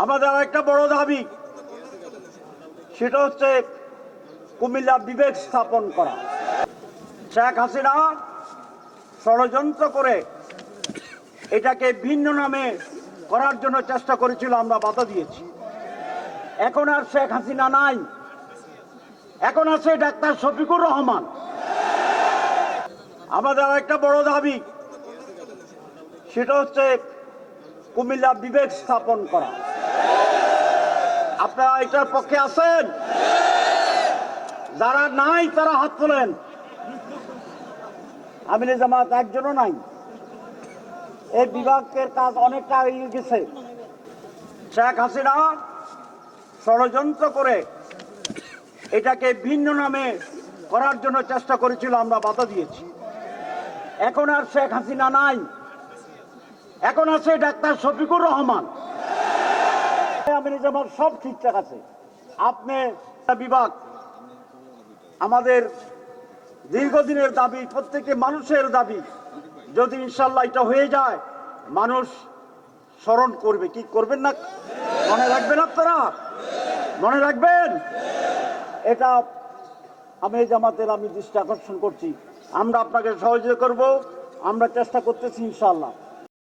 আমাদের একটা বড় দাবি, সেটা হচ্ছে কুমিল্লা বিবেক স্থাপন করা। শেখ হাসিনা ষড়যন্ত্র করে এটাকে ভিন্ন নামে করার জন্য চেষ্টা করেছিল, আমরা বাধা দিয়েছি। এখন আর শেখ হাসিনা নাই। এখন আছে ডাক্তার শফিকুর রহমান। আমাদের একটা বড় দাবি, সেটা হচ্ছে কুমিল্লা বিবেক স্থাপন করা। আপনারা এটার পক্ষে আছেন? যারা নাই, তারা হাত তোলেন। আমিরে জামাত একজনও নাই। এই বিভাগের কাজ অনেকটা এগিয়ে গেছে। শেখ হাসিনা ষড়যন্ত্র করে এটাকে ভিন্ন নামে করার জন্য চেষ্টা করেছিল, আমরা বাধা দিয়েছি। এখন আর শেখ হাসিনা নাই। এখন আছে ডাক্তার শফিকুর রহমান। আমির সব ঠিকঠাক আছে। আপনি বিভাগ। আমাদের দীর্ঘদিনের দাবি প্রত্যেকে মানুষের দাবি, যদি ইনশাল্লাহ এটা হয়ে যায়, মানুষ স্মরণ করবে। কি করবেন না? মনে রাখবেন আপনারা? মনে রাখবেন? এটা আমি জামাতের আমি দৃষ্টি আকর্ষণ করছি। আমরা আপনাকে সহযোগিতা করব। আমরা চেষ্টা করতেছি ইনশাল্লাহ।